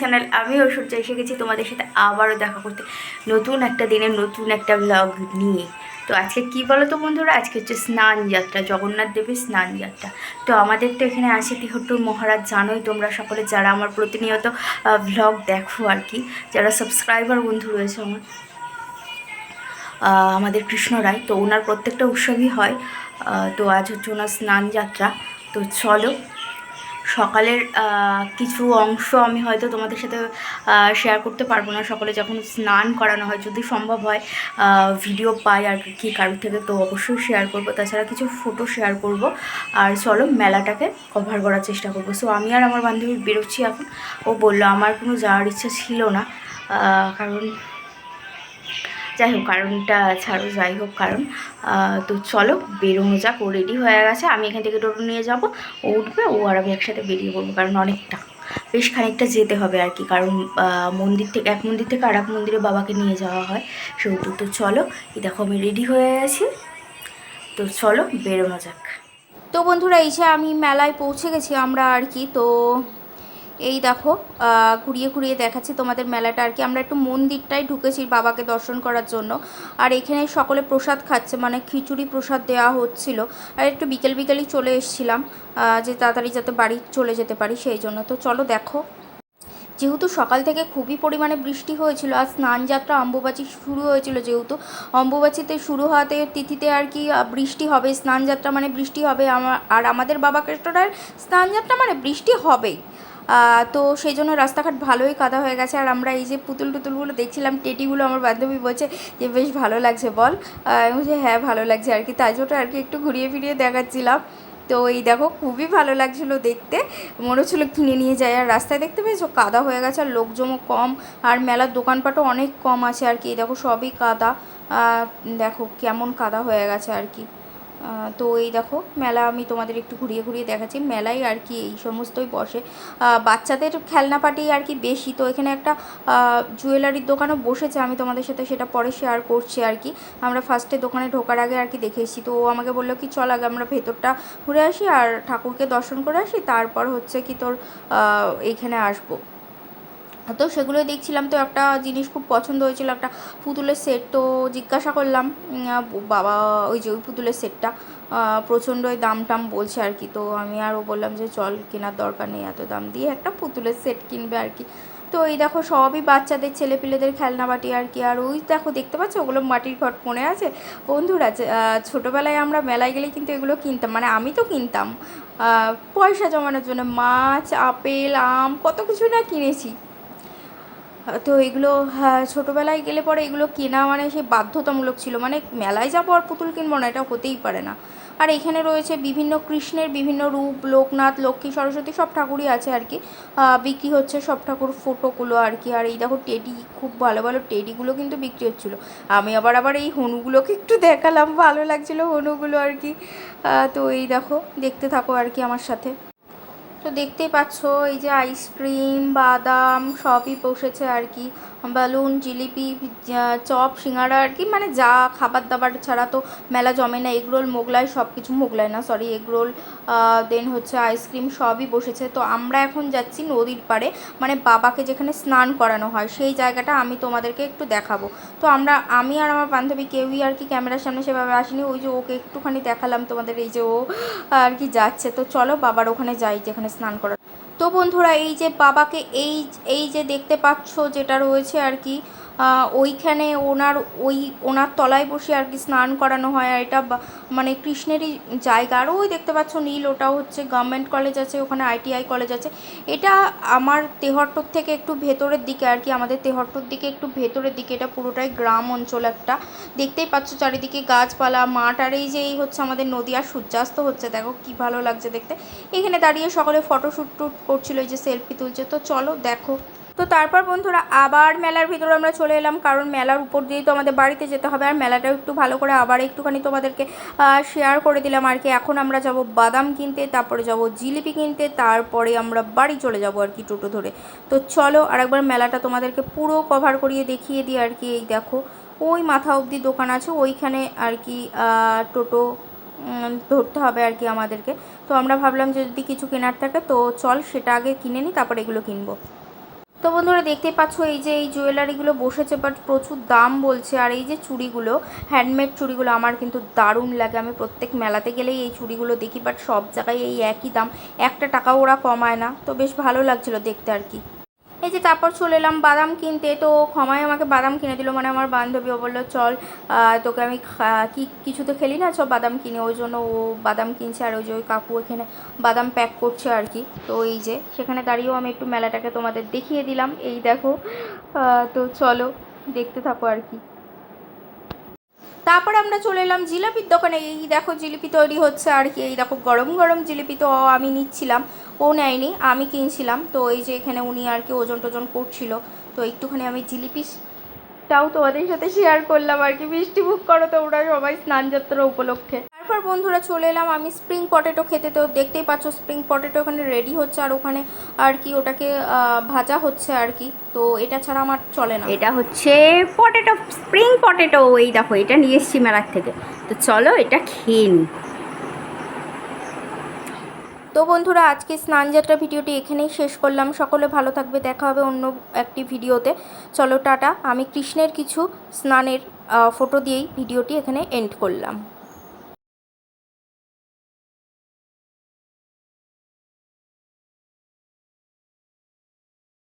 Channel আমি ঐশ্বর্য, এসে গেছি তোমাদের সাথে আবারও দেখা করতে। নতুন একটা দিনের, নতুন একটা ব্লগ নিয়ে। তো আজকে কি বলো তো বন্ধুরা? আজকে হচ্ছে স্নান যাত্রা, জগন্নাথ দেবের স্নান যাত্রা। তো আমাদের তো এখানে আছে তিহট্টুর মহারাজ জানোই, তোমরা সকলে যারা আমার প্রতিনিয়ত ব্লগ দেখো আর কি, যারা সাবস্ক্রাইবার বন্ধু রয়েছে আমার আমাদের কৃষ্ণ রায়, তো ওনার প্রত্যেকটা উৎসবই হয়। তো আজ হচ্ছে ওনার স্নান যাত্রা। তো চলো সকালের কিছু অংশ আমি হয়তো তোমাদের সাথে শেয়ার করতে পারব না। সকালে যখন স্নান করানো হয়, যদি সম্ভব হয় ভিডিও পাই আর কি কারোর থেকে, তো অবশ্যই শেয়ার করব। তাছাড়া কিছু ফটো শেয়ার করব। আর চলো, মেলাটাকে কভার করার চেষ্টা করব। সো আমি আর আমার বান্ধবী বেরোচ্ছি এখন। ও বলল, আমার কোনো যাওয়ার ইচ্ছা ছিল না। কারণ যাই হোক, কারণটা ছাড়ো, যাই হোক, কারণ তো চলো, বেরোনো যাক, ও রেডি হয়ে গেছে, আমি এখান থেকে টোটো নিয়ে যাব, ও উঠবে, ও আর আমি একসাথে বেরিয়ে পড়ব, কারণ অনেকটা, বেশ খানিকটা যেতে হবে আর কি, কারণ মন্দির থেকে, এক মন্দির থেকে আর এক মন্দিরে বাবাকে নিয়ে যাওয়া হয়, সেহেতু তো চলো, এই দেখো আমি রেডি হয়ে গেছি, তো চলো, বেরোনো যাক। তো বন্ধুরা, এই যে আমি মেলায় পৌঁছে গেছি আমরা আর কি, তো এই দেখো ঘুরিয়ে ঘুরিয়ে দেখাচ্ছি তোমাদের মেলাটা আর কি। আমরা একটু মন্দিরটাই ঢুকেছি বাবাকে দর্শন করার জন্য। আর এখানে সকলে প্রসাদ খাচ্ছে মানে খিচুড়ি প্রসাদ দেওয়া হচ্ছিল। আর একটু বিকেল বিকেলই চলে এসেছিলাম যে তাড়াতাড়ি যাতে বাড়ি চলে যেতে পারি সেই জন্য। তো চলো দেখো। যেহেতু সকাল থেকে খুবই পরিমাণে বৃষ্টি হয়েছিল, আর স্নান যাত্রা অম্বুবাচী শুরু হয়েছিল যেহেতু। অম্বুবাচীতে শুরু হওয়াতে তিথিতে আর কি বৃষ্টি হবে স্নান যাত্রা মানে বৃষ্টি হবে, আমা- আর আমাদের বাবা স্নান যাত্রা মানে বৃষ্টি হবেই। তো সেই জন্য রাস্তাঘাট ভালোই কাদা হয়ে গেছে। আর আমরা এই যে পুতুল টুতুলগুলো দেখছিলাম, টেটিগুলো আমার বান্ধবী বলছে যে, বেশ ভালো লাগছে, বল। আমি বলছি হ্যাঁ ভালো লাগছে। আর কি, তাই জন্য আর কি একটু ঘুরিয়ে ফিরিয়ে দেখাচ্ছিলাম। তো এই দেখো, খুবই ভালো লাগছিল দেখতে। মনে হচ্ছিল কিনে নিয়ে যায় আর রাস্তায় দেখতে পেয়েছ, কাদা হয়ে গেছে আর লোকজনও কম। আর মেলার দোকানপাটও অনেক কম আছে আর কি। এই দেখো, সবই কাদা। দেখো, কেমন কাদা হয়ে গেছে আর কি। তো এই দেখো, মেলা আমি তোমাদের একটু ঘুরিয়ে ঘুরিয়ে দেখাচ্ছি। মেলায় আর কি এই সমস্তই বসে। বাচ্চাদের খেলনাপাটি আর কি বেশি। তো এখানে একটা জুয়েলারির দোকানও বসেছে। আমি তোমাদের সাথে সেটা পরে শেয়ার করছি আর কি। আমরা ফার্স্টে দোকানে ঢোকার আগে আর কি দেখে এসেছি। তো ও আমাকে বলল কি, চল আগে আমরা ভেতরটা ঘুরে আসি আর ঠাকুরকে দর্শন করে আসি। তারপর হচ্ছে কি তোর এইখানে আসব। তো সেগুলো দেখছিলাম। তো একটা জিনিস খুব পছন্দ হয়েছিল, একটা পুতুলের সেট। তো জিজ্ঞাসা করলাম বাবা, ওই যে ওই পুতুলের সেটটা প্রচণ্ড ওই দাম টাম বলছে আর কি। তো আমি আরও বললাম যে, চল, কেনার দরকার নেই এত দাম দিয়ে একটা পুতুলের সেট কিনবে আর কি। তো এই দেখো, সবই বাচ্চাদের, ছেলেপিলেদের খেলনা বাটি আর কি। আর ওই দেখো, দেখতে পাচ্ছ? ওগুলো মাটির ঘট মনে আছে। বন্ধুরা ছোটোবেলায় আমরা মেলায় গেলে কিন্তু এগুলো কিনতাম। মানে আমি তো কিনতাম। পয়সা জমানোর জন্য মাছ, আপেল, আম, কত কিছু না কিনেছি। তো এগুলো হ্যাঁ ছোটোবেলায় গেলে পরে এগুলো কেনা মানে সেই বাধ্যতামূলক ছিল। মানে মেলায় যাব আর পুতুল কিনবো না এটা হতেই পারে না। আর এখানে রয়েছে বিভিন্ন কৃষ্ণের বিভিন্ন রূপ, লোকনাথ, লক্ষ্মী, সরস্বতী, সব ঠাকুরই আছে আর কি। বিক্রি হচ্ছে সব ঠাকুর ফটোগুলো আর কি। আর এই দেখো টেডি, খুব ভালো ভালো টেডিগুলো কিন্তু বিক্রি হচ্ছিল। আমি আবার আবার এই হনুগুলোকে একটু দেখালাম, ভালো লাগছিল হনুগুলো আর কি। তো এই দেখো, দেখতে থাকো আর কি আমার সাথে। তো দেখতেই পাচ্ছ, এই যে আইসক্রিম বাদাম সবই বসেছে আর কি। বেলুন জিলিপি চপ সিঙ্গাড়া আর কি মানে যা খাবার দাবার ছাড়া তো মেলা জমে না। এগরোল মোগলাই সব কিছু মোগলাই না সরি এগরোল দেন হচ্ছে আইসক্রিম সবই বসেছে। তো আমরা এখন যাচ্ছি নদীর পাড়ে মানে বাবাকে যেখানে স্নান করানো হয়, সেই জায়গাটা আমি তোমাদেরকে একটু দেখাবো। তো আমরা, আমি আর আমার বান্ধবী কেউই আর কি ক্যামেরার সামনে সেভাবে আসিনি, ওই যে ওকে একটুখানি দেখালাম তোমাদের, এই যে ও আর কি যাচ্ছে। তো চলো বাবার ওখানে যাই, যেখানে স্নান করা তো বন্ধুরা, এই যে বাবাকে এই এই যে দেখতে পাচ্ছ যেটা রয়েছে আর কি ওইখানে ওনার ওই, ওনার তলায় বসে আর কি স্নান করানো হয়, আর এটা মানে কৃষ্ণেরই জায়গা। আর ওই দেখতে পাচ্ছ নীল, ওটাও হচ্ছে গভর্নমেন্ট কলেজ আছে, ওখানে আইটিআই কলেজ আছে। এটা আমার তেহট্টর থেকে একটু ভেতরের দিকে আর কি, আমাদের তেহট্টর দিকে একটু ভেতরের দিকে, এটা পুরোটাই গ্রাম অঞ্চল একটা। দেখতেই পাচ্ছ চারিদিকে গাছপালা, মাঠ, আর এই যে এই হচ্ছে আমাদের নদী আর সূর্যাস্ত হচ্ছে, দেখো কি ভালো লাগছে দেখতে। এখানে দাঁড়িয়ে সকলে ফটোশ্যুট টুট করছিল যে সেলফি তুলছে। তো চলো দেখো। তো তারপর বন্ধুরা আবার মেলার ভিতরে আমরা চলে এলাম, কারণ মেলার উপর দিয়েই তো আমাদের বাড়িতে যেতে হবে। আর মেলাটাও একটু ভালো করে আবার একটুখানি তোমাদেরকে শেয়ার করে দিলাম আর কি। এখন আমরা যাব বাদাম কিনতে, তারপরে যাব জিলিপি কিনতে, তারপরে আমরা বাড়ি চলে যাব আর কি টোটো ধরে। তো চলো আরেকবার মেলাটা তোমাদেরকে পুরো কভার করিয়ে দেখিয়ে দিই আর কি। এই দেখো, ওই মাথা অবধি দোকান আছে, ওইখানে আর কি টোটো ধরতে হবে আর কি আমাদেরকে। তো আমরা ভাবলাম যে যদি কিছু কেনার থাকে, তো চল সেটা আগে কিনে নিই, তারপর এগুলো কিনবো। তো বন্ধুরা দেখতে পাচ্ছ, এই যে এই জুয়েলারিগুলো বসেছে বাট প্রচুর দাম বলছে। আর এই যে চুড়িগুলো হ্যান্ডমেড চুড়িগুলো আমার কিন্তু দারুণ লাগে। আমি প্রত্যেক মেলাতে গেলেই এই চুড়িগুলো দেখি বাট সব জায়গায় এই একই দাম। একটা টাকাও ওরা কমায় না। তো বেশ ভালো লাগছিল দেখতে আর কি। এই যে তারপর চলে এলাম বাদাম কিনতে, তো ক্ষমায় আমাকে বাদাম কিনে দিল। মানে আমার বান্ধবী ও বলল, চল তোকে আমি কি, কিছু তো খেলি না সব বাদাম কিনে। ওই জন্য ও বাদাম কিনছে, আর ওই যে ওই কাকু এখানে বাদাম প্যাক করছে আর কি। তো এই যে, সেখানে দাঁড়িয়েও আমি একটু মেলাটাকে তোমাদের দেখিয়ে দিলাম। এই দেখো তো চলো, দেখতে থাকো আর কি। তারপর আমরা চলে এলাম জিলিপির দোকানে। এই দেখো জিলিপি তৈরি হচ্ছে আর কি, এই দেখো গরম গরম জিলিপি তো আমি নিচ্ছিলাম, ও নেয়নি, আমি কিনছিলাম। তো এই যে এখানে উনি আর কি ওজন টোজন করছিল, তো একটুখানি আমি জিলিপিটাও তোমাদের সাথে শেয়ার করলাম আর কি। মিষ্টি বুক করো তোমরা সবাই স্নান যাত্রা উপলক্ষে। তারপর বন্ধুরা চলে এলাম আমি স্প্রিং পটেটো খেতে। তো দেখতেই পাচ্ছ স্প্রিং পটেটো ওখানে রেডি হচ্ছে আর ওখানে আর কি ওটাকে ভাজা হচ্ছে আর কি। তো এটা ছাড়া আমার চলে না। এটা হচ্ছে পটেটো স্প্রিং পটেটো এই দেখো, এটা নিয়ে এসেছি মেলার থেকে। তো চলো এটা খেয়ে নিই তো বন্ধুরা, আজকে স্নানযাত্রা ভিডিওটি এখানেই শেষ করলাম। সকলে ভালো থাকবে, দেখা হবে অন্য একটি ভিডিওতে। চলো, টাটা। আমি কৃষ্ণের কিছু স্নানের ফটো দিয়েই ভিডিওটি এখানে এন্ড করলাম।